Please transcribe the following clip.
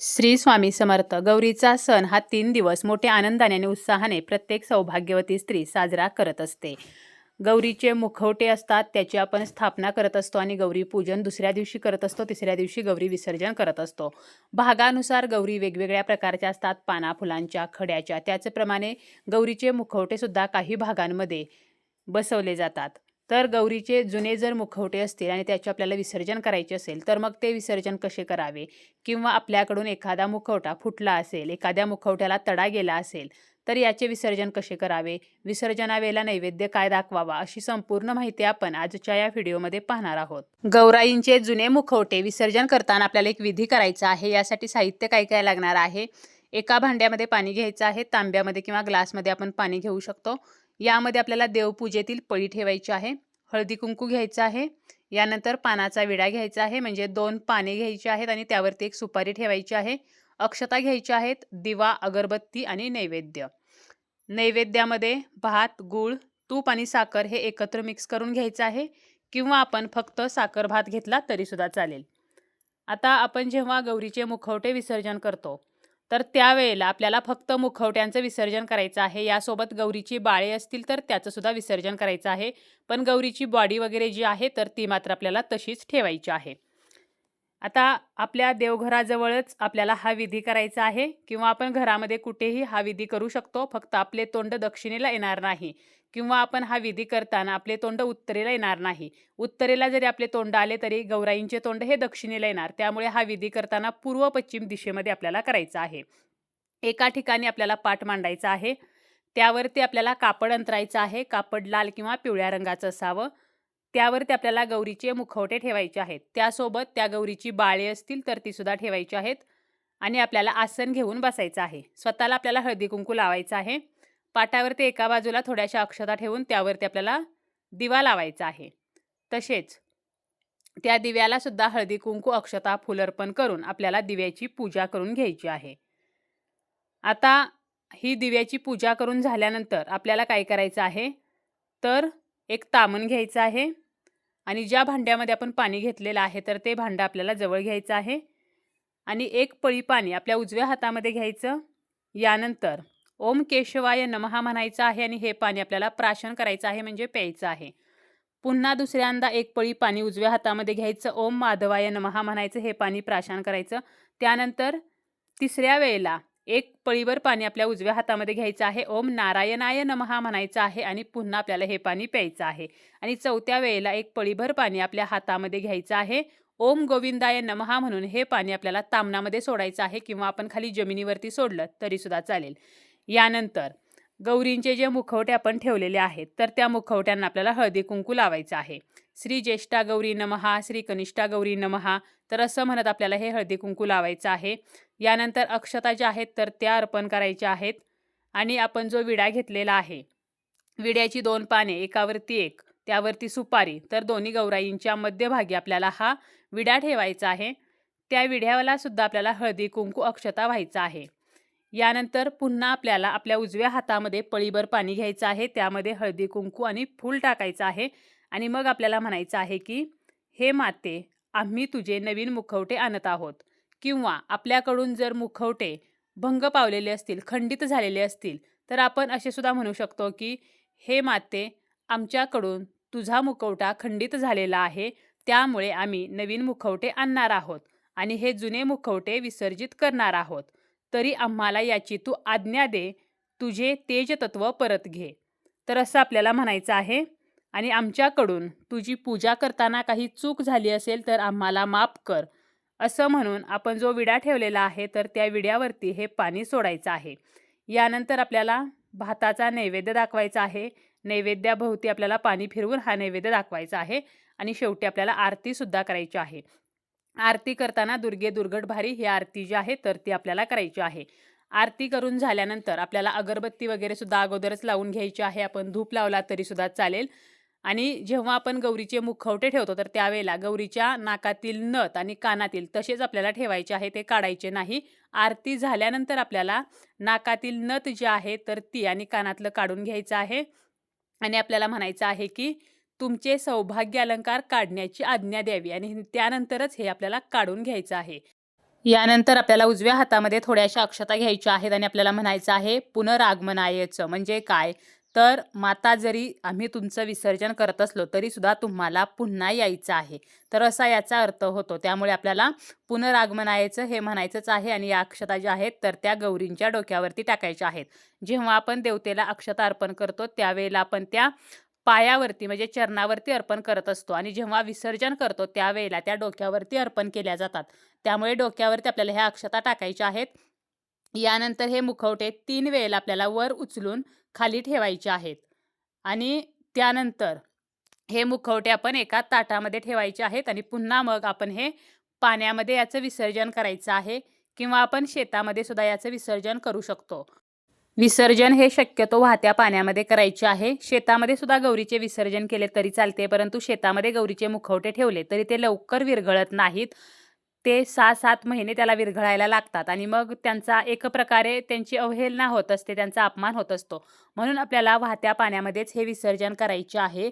श्री स्वामी समर्थ. गौरीचा सण हा तीन दिवस मोठ्या आनंदाने आणि उत्साहाने प्रत्येक सौभाग्यवती स्त्री साजरा करत असते. गौरीचे मुखवटे असतात त्याची आपण स्थापना करत असतो आणि गौरी पूजन दुसऱ्या दिवशी करत असतो तिसऱ्या दिवशी गौरी विसर्जन करत असतो. भागानुसार गौरी वेगवेगळ्या प्रकारच्या असतात पाना फुलांच्या खड्याच्या. त्याचप्रमाणे गौरीचे मुखवटेसुद्धा काही भागांमध्ये बसवले जातात. तर गौरीचे जुने जर मुखवटे असतील आणि त्याचे आपल्याला विसर्जन करायचे असेल तर मग ते विसर्जन कसे करावे? किंवा आपल्याकडून एखादा मुखवटा फुटला असेल एखाद्या मुखवट्याला तडा गेला असेल तर याचे विसर्जन कसे करावे? विसर्जनावेळेला नैवेद्य काय दाखवावा? अशी संपूर्ण माहिती आपण आजच्या या व्हिडिओमध्ये पाहणार आहोत. गौराईंचे जुने मुखवटे विसर्जन करताना आपल्याला एक विधी करायचा आहे. यासाठी साहित्य काय काय लागणार आहे? एका भांड्यामध्ये पाणी घ्यायचं आहे तांब्यामध्ये किंवा ग्लासमध्ये आपण पाणी घेऊ शकतो. यामध्ये आपल्याला देवपूजेतील पळी ठेवायची आहे हळदी कुंकू घ्यायचं आहे यानंतर पानाचा विडा घ्यायचा आहे म्हणजे दोन पाने घ्यायची आहेत आणि त्यावरती एक सुपारी ठेवायची आहे अक्षता घ्यायच्या आहेत दिवा अगरबत्ती आणि नैवेद्य. नैवेद्यामध्ये भात गूळ तूप आणि साखर हे एकत्र मिक्स करून घ्यायचं आहे किंवा आपण फक्त साखर भात घेतला तरीसुद्धा चालेल. आता आपण जेव्हा गौरीचे मुखवटे विसर्जन करतो तर त्यावेळेला आपल्याला फक्त मुखवट्यांचं विसर्जन करायचं आहे. यासोबत गौरीची बाळे असतील तर त्याचं सुद्धा विसर्जन करायचं आहे. पण गौरीची बॉडी वगैरे जी आहे तर ती मात्र आपल्याला तशीच ठेवायची आहे. आता आपल्या देवघराजवळच आपल्याला हा विधी करायचा आहे किंवा आपण घरामध्ये कुठेही हा विधी करू शकतो फक्त आपले तोंड दक्षिणेला येणार नाही किंवा आपण हा विधी करताना आपले तोंड उत्तरेला येणार नाही. उत्तरेला जरी आपले तोंड आले तरी गौराईंचे तोंड हे दक्षिणेला येणार. त्यामुळे हा विधी करताना पूर्व पश्चिम दिशेमध्ये आपल्याला करायचा आहे. एका ठिकाणी आपल्याला पाठ मांडायचा आहे. त्यावरती आपल्याला कापड अंतरायचं आहे. कापड लाल किंवा पिवळ्या रंगाचं असावं. त्यावरती आपल्याला गौरीचे मुखवटे ठेवायचे आहेत. त्यासोबत त्या गौरीची बाळे असतील तर ती सुद्धा ठेवायची आहेत आणि आपल्याला आसन घेऊन बसायचं आहे. स्वतःला आपल्याला हळदी कुंकू लावायचं आहे. पाटावरती एका बाजूला थोड्याशा अक्षता ठेवून त्यावरती आपल्याला दिवा लावायचा आहे. तसेच त्या दिव्याला सुद्धा हळदी कुंकू अक्षता फुलर्पण करून आपल्याला दिव्याची पूजा करून घ्यायची आहे. आता ही दिव्याची पूजा करून झाल्यानंतर आपल्याला काय करायचं आहे? तर एक तामण घ्यायचं आहे. आणि ज्या भांड्यामध्ये आपण पाणी घेतलेलं आहे तर ते भांडं आपल्याला जवळ घ्यायचं आहे. आणि एक पळी पाणी आपल्या उजव्या हातामध्ये घ्यायचं. यानंतर ओम केशवाय नमहा म्हणायचं आहे आणि हे पाणी आपल्याला प्राशन करायचं आहे म्हणजे प्यायचं आहे. पुन्हा दुसऱ्यांदा एक पळी पाणी उजव्या हातामध्ये घ्यायचं. ओम माधवाय नमहा म्हणायचं. हे पाणी प्राशन करायचं. त्यानंतर तिसऱ्या वेळेला एक पळीवर पाणी आपल्या उजव्या हातामध्ये घ्यायचं आहे. ओम नारायणाय नमहा म्हणायचं आहे आणि पुन्हा आपल्याला हे पाणी प्यायचं आहे. आणि चौथ्या वेळेला एक पळीभर पाणी आपल्या हातामध्ये घ्यायचं आहे. ओम गोविंदाय नमहा म्हणून हे पाणी आपल्याला तामणामध्ये सोडायचं आहे किंवा आपण खाली जमिनीवरती सोडलं तरीसुद्धा चालेल. यानंतर गौरींचे जे मुखवटे आपण ठेवलेले आहेत तर त्या मुखवट्यांना आपल्याला हळदी कुंकू लावायचं आहे. श्री ज्येष्ठा गौरी नमहा श्री कनिष्ठा गौरी नमहा तर असं म्हणत आपल्याला हे हळदी कुंकू लावायचं आहे. यानंतर अक्षता ज्या आहेत तर त्या अर्पण करायच्या आहेत आणि आपण जो विडा घेतलेला आहे विड्याची दोन पाने एकावरती एक त्यावरती सुपारी तर दोन्ही गौराईंच्या मध्यभागी आपल्याला हा विडा ठेवायचा आहे. त्या विड्याला सुद्धा आपल्याला हळदी कुंकू अक्षता व्हायचा आहे. यानंतर पुन्हा आपल्याला आपल्या उजव्या हातामध्ये पळीभर पाणी घ्यायचं आहे. त्यामध्ये हळदी कुंकू आणि फूल टाकायचं आहे. आणि मग आपल्याला म्हणायचं आहे की हे माते आम्ही तुझे नवीन मुखवटे आणत आहोत. किंवा आपल्याकडून जर मुखवटे भंग पावलेले असतील खंडित झालेले असतील तर आपण असे सुद्धा म्हणू शकतो की हे माते आमच्याकडून तुझा मुखवटा खंडित झालेला आहे. त्यामुळे आम्ही नवीन मुखवटे आणणार आहोत. आणि हे जुने मुखवटे विसर्जित करणार आहोत. तरी आम्हाला याची तू आज्ञा दे तुझे तेजतत्व परत घे. तर असं आपल्याला म्हणायचं आहे आणि आमच्याकडून तुझी पूजा करताना काही चूक झाली असेल तर आम्हाला माफ कर. असं म्हणून आपण जो विडा ठेवलेला आहे तर त्या विड्यावरती हे पाणी सोडायचं आहे. यानंतर आपल्याला भाताचा नैवेद्य दाखवायचा आहे. नैवेद्याभोवती आपल्याला पाणी फिरवून हा नैवेद्य दाखवायचा आहे. आणि शेवटी आपल्याला आरतीसुद्धा करायची आहे. आरती करताना दुर्गे दुर्गट भारी ही आरती जी आहे तर ती आपल्याला करायची आहे. आरती करून झाल्यानंतर आपल्याला अगरबत्ती वगैरे सुद्धा अगोदरच लावून घ्यायची आहे. आपण धूप लावला तरी सुद्धा चालेल. आणि जेव्हा आपण गौरीचे मुखवटे ठेवतो तर त्यावेळेला गौरीच्या नाकातील नथ आणि कानातील तसेच आपल्याला ठेवायचे आहे ते काढायचे नाही. आरती झाल्यानंतर आपल्याला नाकातील नथ जी आहे तर ती आणि कानातलं काढून घ्यायचं आहे. आणि आपल्याला म्हणायचं आहे की तुमचे सौभाग्य अलंकार काढण्याची आज्ञा द्यावी आणि त्यानंतरच हे आपल्याला काढून घ्यायचं आहे. यानंतर आपल्याला उजव्या हातामध्ये थोड्याशा अक्षता घ्यायच्या आहेत आणि आपल्याला म्हणायचं आहे पुनरागमनायचं म्हणजे काय? तर माता जरी आम्ही तुमचं विसर्जन करत असलो तरी सुद्धा तुम्हाला पुन्हा यायचं आहे. तर असा याचा अर्थ होतो. त्यामुळे आपल्याला पुनरागमनायचं हे म्हणायचंच आहे आणि या अक्षता ज्या आहेत तर त्या गौरींच्या डोक्यावरती टाकायच्या आहेत. जेव्हा आपण देवतेला अक्षता अर्पण करतो त्यावेळेला आपण त्या पायावरती म्हणजे चरणावरती अर्पण करत असतो आणि जेव्हा विसर्जन करतो त्यावेळेला त्या डोक्यावरती अर्पण केल्या जातात. त्यामुळे डोक्यावरती आपल्याला ह्या अक्षता टाकायच्या आहेत. यानंतर हे मुखवटे तीन वेळेला आपल्याला वर उचलून खाली ठेवायचे आहेत. आणि त्यानंतर हे मुखवटे आपण एका ताटामध्ये ठेवायचे आहेत आणि पुन्हा मग आपण हे पाण्यामध्ये याचं विसर्जन करायचं आहे किंवा आपण शेतामध्ये सुद्धा याचं विसर्जन करू शकतो. विसर्जन हे शक्यतो वाहत्या पाण्यामध्ये करायचे आहे. शेतामध्ये सुद्धा गौरीचे विसर्जन केले तरी चालते परंतु शेतामध्ये गौरीचे मुखवटे ठेवले तरी ते लवकर विरघळत नाहीत. ते सहा सात महिने त्याला विरघळायला लागतात आणि मग त्यांचा एक प्रकारे त्यांची अवहेलना होत असते त्यांचा अपमान होत असतो. म्हणून आपल्याला वाहत्या पाण्यामध्येच हे विसर्जन करायचे आहे.